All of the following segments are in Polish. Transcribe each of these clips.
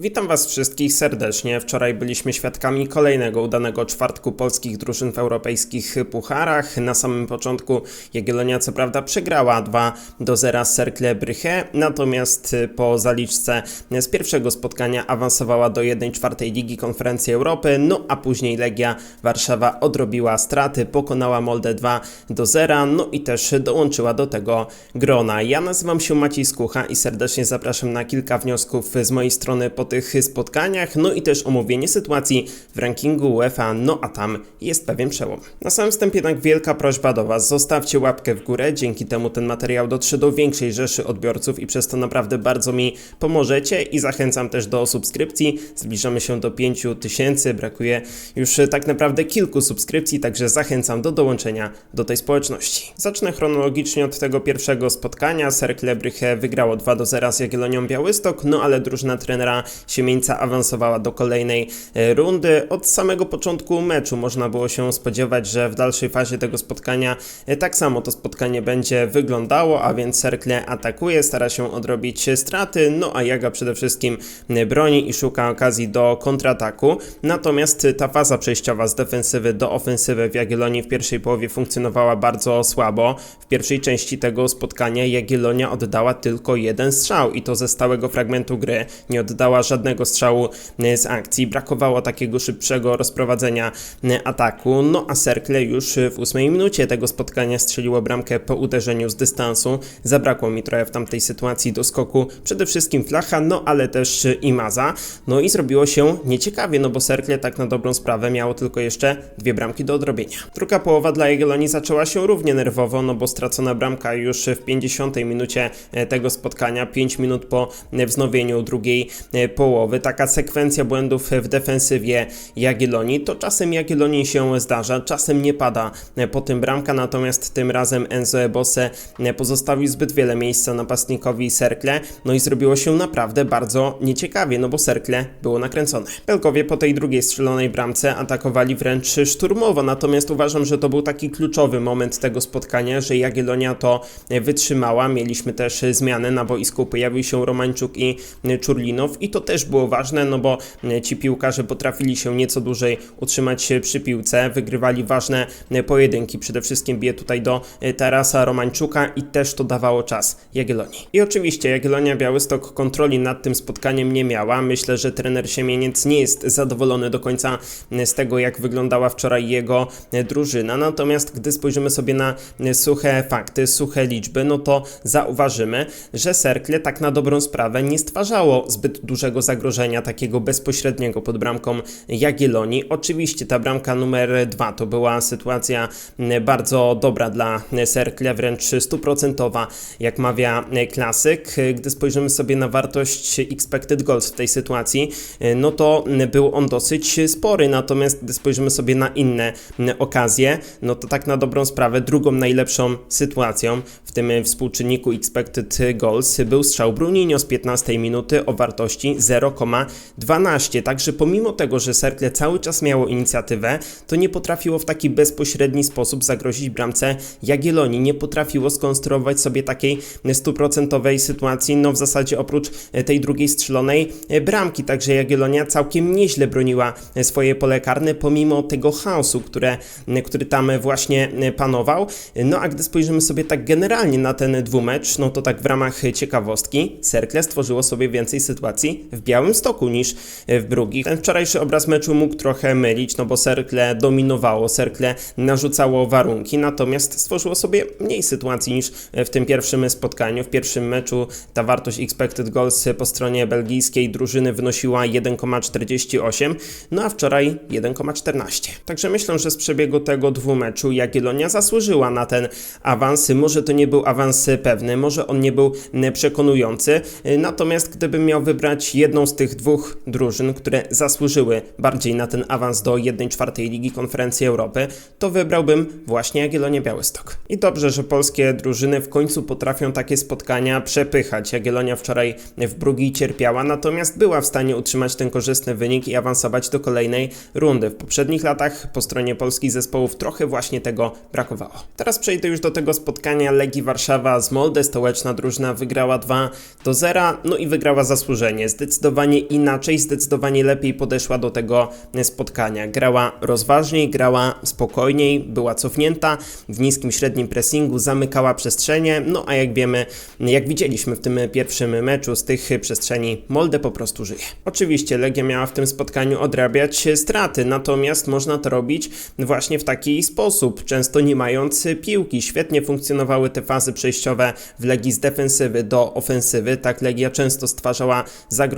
Witam Was wszystkich serdecznie. Wczoraj byliśmy świadkami kolejnego udanego czwartku polskich drużyn w europejskich pucharach. Na samym początku Jagiellonia co prawda przegrała 2 do 0 z Cercle Bryche, natomiast po zaliczce z pierwszego spotkania awansowała do 1-4 Ligi Konferencji Europy, no a później Legia Warszawa odrobiła straty, pokonała Molde 2 do 0, no i też dołączyła do tego grona. Ja nazywam się Maciej Skucha i serdecznie zapraszam na kilka wniosków z mojej strony po tych spotkaniach, no i też omówienie sytuacji w rankingu UEFA, no a tam jest pewien przełom. Na samym wstępie jednak wielka prośba do Was, zostawcie łapkę w górę, dzięki temu ten materiał dotrze do większej rzeszy odbiorców i przez to naprawdę bardzo mi pomożecie i zachęcam też do subskrypcji, zbliżamy się do 5000, brakuje już tak naprawdę kilku subskrypcji, także zachęcam do dołączenia do tej społeczności. Zacznę chronologicznie od tego pierwszego spotkania, Cercle Bryche wygrało 2 do 0 z Jagiellonią Białystok, no ale drużyna trenera Siemieńca awansowała do kolejnej e, rundy. Od samego początku meczu można było się spodziewać, że w dalszej fazie tego spotkania e, tak samo to spotkanie będzie wyglądało, a więc Cercle atakuje, stara się odrobić straty, no a Jaga przede wszystkim e, broni i szuka okazji do kontrataku. Natomiast ta faza przejściowa z defensywy do ofensywy w Jagiellonii w pierwszej połowie funkcjonowała bardzo słabo. W pierwszej części tego spotkania Jagiellonia oddała tylko jeden strzał i to ze stałego fragmentu gry. Nie oddała żadnego strzału e, z akcji. Brakowało takiego szybszego rozprowadzenia e, ataku. No a Cercle już w ósmej minucie tego spotkania strzeliło bramkę po uderzeniu z dystansu. Zabrakło mi trochę w tamtej sytuacji do skoku przede wszystkim Flacha, no ale też Imaza. No i zrobiło się nieciekawie, no bo Cercle tak na dobrą sprawę miało tylko jeszcze dwie bramki do odrobienia. Druga połowa dla Jagiellonii zaczęła się równie nerwowo, no bo stracona bramka już w 50 minucie e, tego spotkania, 5 minut po wznowieniu drugiej połowy. Taka sekwencja błędów w defensywie Jagiellonii, to czasem Jagiellonii się zdarza, czasem nie pada po tym bramka, natomiast tym razem Enzo Ebose pozostawił zbyt wiele miejsca napastnikowi Serkle, no i zrobiło się naprawdę bardzo nieciekawie, no bo Serkle było nakręcone. Belkowie po tej drugiej strzelonej bramce atakowali wręcz szturmowo, natomiast uważam, że to był taki kluczowy moment tego spotkania, że Jagiellonia to wytrzymała, mieliśmy też zmiany na boisku, pojawił się Romańczuk i Czurlinow i to też było ważne, no bo ci piłkarze potrafili się nieco dłużej utrzymać przy piłce, wygrywali ważne pojedynki, przede wszystkim bije tutaj do Tarasa Romańczuka i też to dawało czas Jagiellonii. I oczywiście Jagiellonia Białystok kontroli nad tym spotkaniem nie miała, myślę, że trener Siemieniec nie jest zadowolony do końca z tego, jak wyglądała wczoraj jego drużyna, natomiast gdy spojrzymy sobie na suche fakty, suche liczby, no to zauważymy, że Serkle tak na dobrą sprawę nie stwarzało zbyt dużego zagrożenia, takiego bezpośredniego pod bramką Jagiellonii. Oczywiście ta bramka numer dwa to była sytuacja bardzo dobra dla Serkle, wręcz stuprocentowa, jak mawia klasyk. Gdy spojrzymy sobie na wartość expected goals w tej sytuacji, no to był on dosyć spory, natomiast gdy spojrzymy sobie na inne okazje, no to tak na dobrą sprawę drugą najlepszą sytuacją w tym współczynniku expected goals był strzał Bruninho z 15 minuty o wartości 0,12. Także pomimo tego, że Cercle cały czas miało inicjatywę, to nie potrafiło w taki bezpośredni sposób zagrozić bramce Jagiellonii. Nie potrafiło skonstruować sobie takiej stuprocentowej sytuacji, no w zasadzie oprócz tej drugiej strzelonej bramki. Także Jagiellonia całkiem nieźle broniła swoje pole karne, pomimo tego chaosu, które, który tam właśnie panował. No a gdy spojrzymy sobie tak generalnie na ten dwumecz, no to tak w ramach ciekawostki, Cercle stworzyło sobie więcej sytuacji w Białym Stoku niż w Brugich. Ten wczorajszy obraz meczu mógł trochę mylić, no bo Cercle dominowało, Cercle narzucało warunki, natomiast stworzyło sobie mniej sytuacji niż w tym pierwszym spotkaniu. W pierwszym meczu ta wartość expected goals po stronie belgijskiej drużyny wynosiła 1,48, no a wczoraj 1,14. Także myślę, że z przebiegu tego dwumeczu Jagiellonia zasłużyła na ten awans. Może to nie był awans pewny, może on nie był przekonujący, natomiast gdybym miał wybrać jedną z tych dwóch drużyn, które zasłużyły bardziej na ten awans do 1-4 Ligi Konferencji Europy, to wybrałbym właśnie Jagiellonię Białystok. I dobrze, że polskie drużyny w końcu potrafią takie spotkania przepychać. Jagiellonia wczoraj w Brugi cierpiała, natomiast była w stanie utrzymać ten korzystny wynik i awansować do kolejnej rundy. W poprzednich latach po stronie polskich zespołów trochę właśnie tego brakowało. Teraz przejdę już do tego spotkania Legii Warszawa z Molde. Stołeczna drużyna wygrała 2 do 0, no i wygrała zasłużenie. Zdecydowanie zdecydowanie inaczej, zdecydowanie lepiej podeszła do tego spotkania. Grała rozważniej, grała spokojniej, była cofnięta w niskim, średnim pressingu, zamykała przestrzenie, no a jak wiemy, jak widzieliśmy w tym pierwszym meczu, z tych przestrzeni Molde po prostu żyje. Oczywiście Legia miała w tym spotkaniu odrabiać straty, natomiast można to robić właśnie w taki sposób, często nie mając piłki. Świetnie funkcjonowały te fazy przejściowe w Legii z defensywy do ofensywy, tak Legia często stwarzała zagrożenie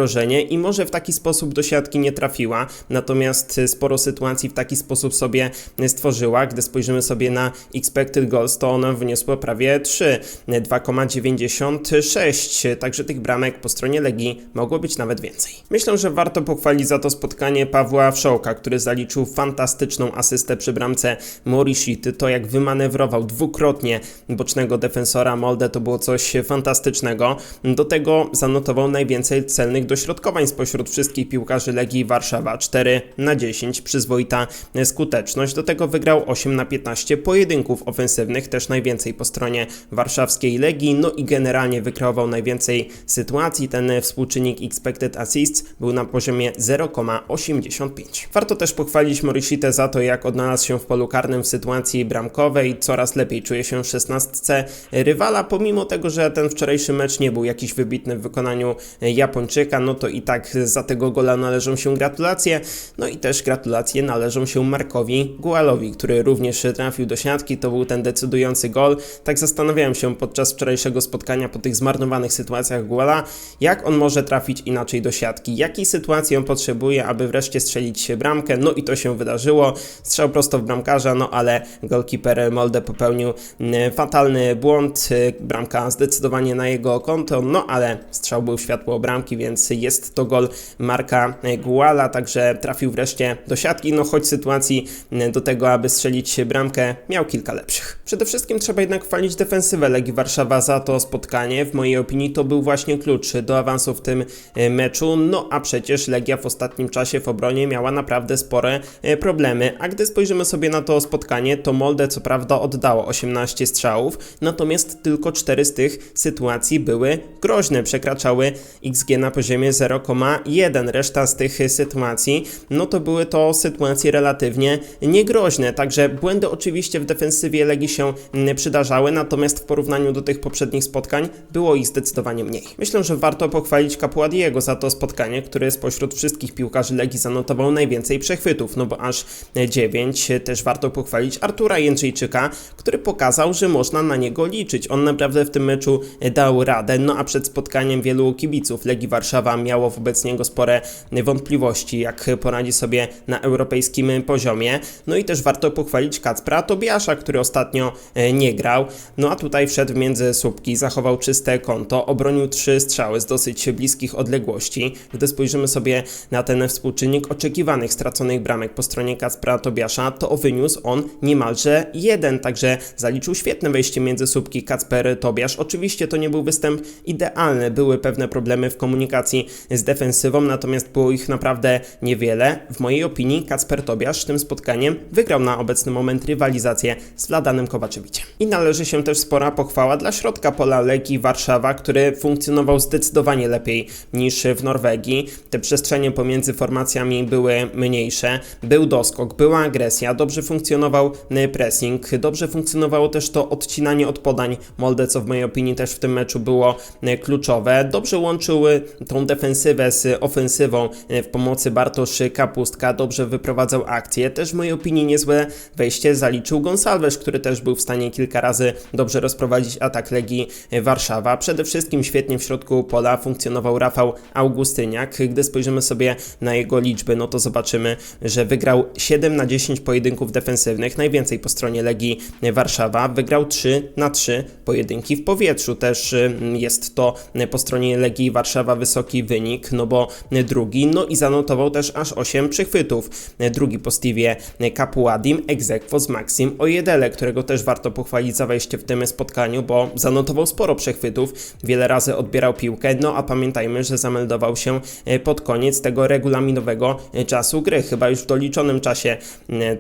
i może w taki sposób do siatki nie trafiła, natomiast sporo sytuacji w taki sposób sobie stworzyła. Gdy spojrzymy sobie na expected goals, to one wyniosło prawie 3, 2,96, także tych bramek po stronie Legii mogło być nawet więcej. Myślę, że warto pochwalić za to spotkanie Pawła Wszołka, który zaliczył fantastyczną asystę przy bramce Morishity. To jak wymanewrował dwukrotnie bocznego defensora Molde to było coś fantastycznego. Do tego zanotował najwięcej celnych dośrodkowań spośród wszystkich piłkarzy Legii Warszawa 4 na 10, przyzwoita skuteczność. Do tego wygrał 8 na 15 pojedynków ofensywnych, też najwięcej po stronie warszawskiej Legii, no i generalnie wykreował najwięcej sytuacji. Ten współczynnik expected assists był na poziomie 0,85. Warto też pochwalić Morishite za to, jak odnalazł się w polu karnym w sytuacji bramkowej, coraz lepiej czuje się w 16 rywala, pomimo tego, że ten wczorajszy mecz nie był jakiś wybitny w wykonaniu Japończyka, no to i tak za tego gola należą się gratulacje, no i też gratulacje należą się Markowi Gualowi, który również trafił do siatki, to był ten decydujący gol. Tak zastanawiałem się podczas wczorajszego spotkania po tych zmarnowanych sytuacjach Guala, jak on może trafić inaczej do siatki, jakiej sytuacji on potrzebuje, aby wreszcie strzelić bramkę, no i to się wydarzyło. Strzał prosto w bramkarza, no ale golkiper Molde popełnił mm, fatalny błąd, bramka zdecydowanie na jego konto, no ale strzał był w światło bramki, więc jest to gol Marka Guala, także trafił wreszcie do siatki, no choć sytuacji do tego, aby strzelić bramkę, miał kilka lepszych. Przede wszystkim trzeba jednak chwalić defensywę Legii Warszawa za to spotkanie. W mojej opinii to był właśnie klucz do awansu w tym e, meczu, no a przecież Legia w ostatnim czasie w obronie miała naprawdę spore e, problemy, a gdy spojrzymy sobie na to spotkanie, to Molde co prawda oddało 18 strzałów, natomiast tylko 4 z tych sytuacji były groźne, przekraczały XG na poziomie 0,1. Reszta z tych sytuacji, no to były to sytuacje relatywnie niegroźne, także błędy oczywiście w defensywie Legii się mm, przydarzały, natomiast w porównaniu do tych poprzednich spotkań było ich zdecydowanie mniej. Myślę, że warto pochwalić Capuadiego za to spotkanie, które spośród wszystkich piłkarzy Legii zanotował najwięcej przechwytów, no bo aż 9. Też warto pochwalić Artura Jędrzejczyka, który pokazał, że można na niego liczyć. On naprawdę w tym meczu dał radę, no a przed spotkaniem wielu kibiców Legii Warszawa miało wobec niego spore wątpliwości, jak poradzi sobie na europejskim poziomie. No i też warto pochwalić Kacpra Tobiasza, który ostatnio e, nie grał, no a tutaj wszedł między słupki, zachował czyste konto, obronił trzy strzały z dosyć bliskich odległości. Gdy spojrzymy sobie na ten współczynnik oczekiwanych straconych bramek po stronie Kacpra Tobiasza, to wyniósł on niemalże jeden, także zaliczył świetne wejście między słupki Kacper Tobiasz. Oczywiście to nie był występ idealny, były pewne problemy w komunikacji z defensywą, natomiast było ich naprawdę niewiele. W mojej opinii Kacper Tobiasz tym spotkaniem wygrał na obecny moment rywalizację z Vladanem Kowaczewiciem. I należy się też spora pochwała dla środka pola Legii Warszawa, który funkcjonował zdecydowanie lepiej niż w Norwegii. Te przestrzenie pomiędzy formacjami były mniejsze, był doskok, była agresja, dobrze funkcjonował pressing, dobrze funkcjonowało też to odcinanie od podań Molde, co w mojej opinii też w tym meczu było kluczowe. Dobrze łączyły tą defensywę z ofensywą w pomocy Bartosz Kapustka, dobrze wyprowadzał akcję. Też w mojej opinii niezłe wejście zaliczył Gonsalves, który też był w stanie kilka razy dobrze rozprowadzić atak Legii Warszawa. Przede wszystkim świetnie w środku pola funkcjonował Rafał Augustyniak. Gdy spojrzymy sobie na jego liczby, no to zobaczymy, że wygrał 7 na 10 pojedynków defensywnych, najwięcej po stronie Legii Warszawa. Wygrał 3 na 3 pojedynki w powietrzu. Też mm, jest to po stronie Legii Warszawa wysoki wynik, no bo drugi, no i zanotował też aż 8 przychwytów. Drugi po Stevie Capuadim, egzekwo z Maxim Ojedele, którego też warto pochwalić za wejście w tym spotkaniu, bo zanotował sporo przechwytów, wiele razy odbierał piłkę, no a pamiętajmy, że zameldował się pod koniec tego regulaminowego czasu gry, chyba już w doliczonym czasie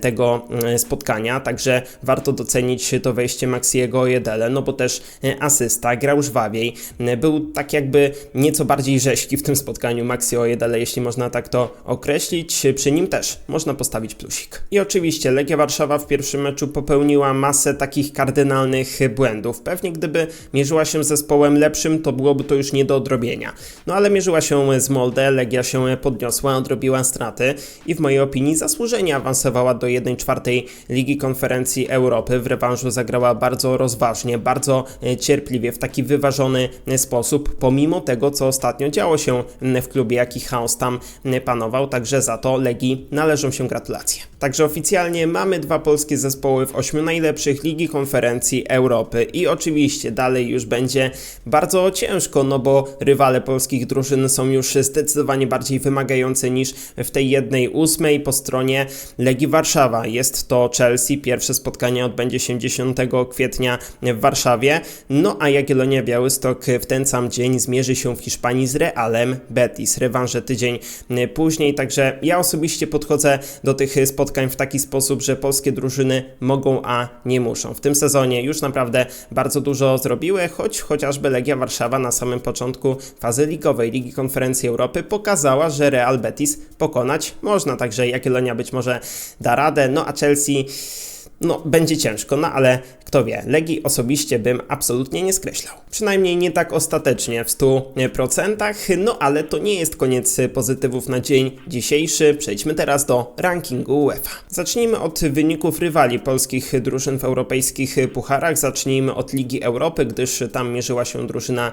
tego spotkania, także warto docenić to wejście Maxiego Ojedele, no bo też asysta, grał żwawiej, był tak jakby nieco bardziej rzeźki w tym spotkaniu Maxi Ojedele, jeśli można tak to określić. Przy nim też można postawić plusik. I oczywiście Legia Warszawa w pierwszym meczu popełniła masę takich kardynalnych błędów. Pewnie gdyby mierzyła się z zespołem lepszym, to byłoby to już nie do odrobienia. No ale mierzyła się z Molde, Legia się podniosła, odrobiła straty i w mojej opinii zasłużenie awansowała do 1-4 Ligi Konferencji Europy. W rewanżu zagrała bardzo rozważnie, bardzo e, cierpliwie, w taki wyważony e, sposób, pomimo tego, co ostatnio działo się w klubie, jaki chaos tam panował, także za to Legii należą się gratulacje. Także oficjalnie mamy dwa polskie zespoły w ośmiu najlepszych Ligi Konferencji Europy i oczywiście dalej już będzie bardzo ciężko, no bo rywale polskich drużyn są już zdecydowanie bardziej wymagające niż w tej jednej ósmej po stronie Legii Warszawa. Jest to Chelsea, pierwsze spotkanie odbędzie się 10 kwietnia w Warszawie, no a Jagiellonia Białystok w ten sam dzień zmierzy się w Hiszpanii z Realem Betis. Rewanże tydzień później, także ja osobiście podchodzę do tych spotkań w taki sposób, że polskie drużyny mogą, a nie muszą. W tym sezonie już naprawdę bardzo dużo zrobiły, choć chociażby Legia Warszawa na samym początku fazy ligowej Ligi Konferencji Europy pokazała, że Real Betis pokonać można, także Jagiellonia być może da radę, no a Chelsea no, będzie ciężko, no ale kto wie, Legii osobiście bym absolutnie nie skreślał. Przynajmniej nie tak ostatecznie w 100%, no ale to nie jest koniec pozytywów na dzień dzisiejszy. Przejdźmy teraz do rankingu UEFA. Zacznijmy od wyników rywali polskich drużyn w europejskich pucharach. Zacznijmy od Ligi Europy, gdyż tam mierzyła się drużyna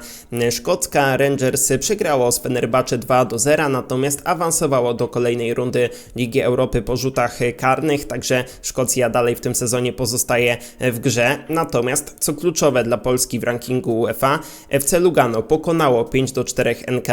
szkocka. Rangers przegrało z Fenerbahce 2 do 0, natomiast awansowało do kolejnej rundy Ligi Europy po rzutach karnych, także Szkocja dalej w tym sezonie pozostaje w grze. Natomiast, co kluczowe dla Polski w rankingu UEFA, FC Lugano pokonało 5 do 4 NK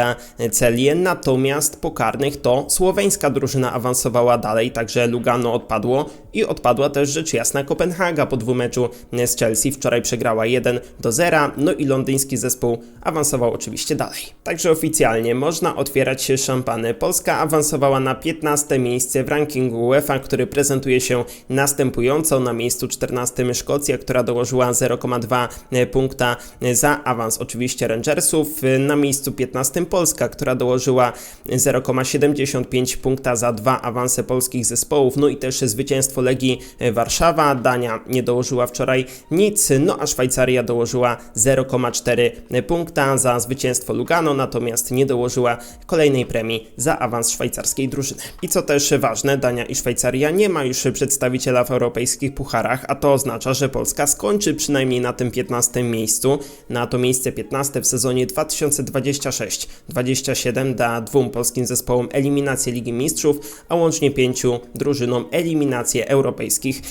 Celię, natomiast po karnych to słoweńska drużyna awansowała dalej, także Lugano odpadło i odpadła też rzecz jasna Kopenhaga po dwumeczu z Chelsea. Wczoraj przegrała 1 do 0, no i londyński zespół awansował oczywiście dalej. Także oficjalnie można otwierać się szampany. Polska awansowała na 15 miejsce w rankingu UEFA, który prezentuje się następująco. Na miejscu 14 Szkocja, która dołożyła 0,2 punkta za awans oczywiście Rangersów. Na miejscu 15 Polska, która dołożyła 0,75 punkta za dwa awanse polskich zespołów, no i też zwycięstwo Legii Warszawa. Dania nie dołożyła wczoraj nic, no a Szwajcaria dołożyła 0,4 punkta za zwycięstwo Lugano, natomiast nie dołożyła kolejnej premii za awans szwajcarskiej drużyny. I co też ważne, Dania i Szwajcaria nie ma już przedstawiciela w europejskich pucharach, a to oznacza, że Polska skończy przynajmniej na tym 15 miejscu. Na to miejsce 15 w sezonie 2026-27 da dwóm polskim zespołom eliminację Ligi Mistrzów, a łącznie pięciu drużynom eliminację europejskich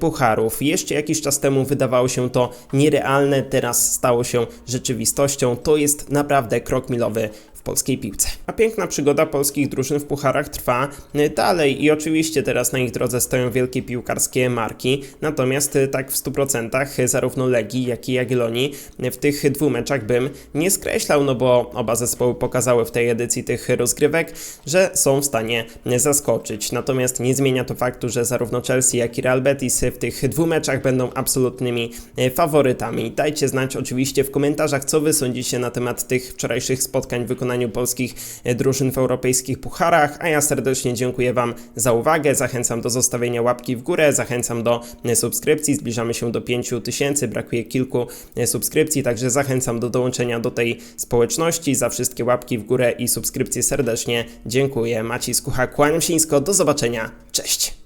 pucharów. Jeszcze jakiś czas temu wydawało się to nierealne, teraz stało się rzeczywistością. To jest naprawdę krok milowy polskiej piłce. A piękna przygoda polskich drużyn w pucharach trwa y, dalej i oczywiście teraz na ich drodze stoją wielkie piłkarskie marki, natomiast y, tak w 100% zarówno Legii, jak i Jagiellonii w tych dwóch meczach bym nie skreślał, no bo oba zespoły pokazały w tej edycji tych rozgrywek, że są w stanie zaskoczyć. Natomiast nie zmienia to faktu, że zarówno Chelsea, jak i Real Betis w tych dwóch meczach będą absolutnymi y, faworytami. Dajcie znać oczywiście w komentarzach, co wy sądzicie na temat tych wczorajszych spotkań wykonanych wykonaniu polskich e, drużyn w europejskich pucharach, a ja serdecznie dziękuję Wam za uwagę, zachęcam do zostawienia łapki w górę, zachęcam do e, subskrypcji, zbliżamy się do 5000, brakuje kilku e, subskrypcji, także zachęcam do dołączenia do tej społeczności, za wszystkie łapki w górę i subskrypcje serdecznie dziękuję. Maciej Skucha, kłaniam się nisko, do zobaczenia, cześć!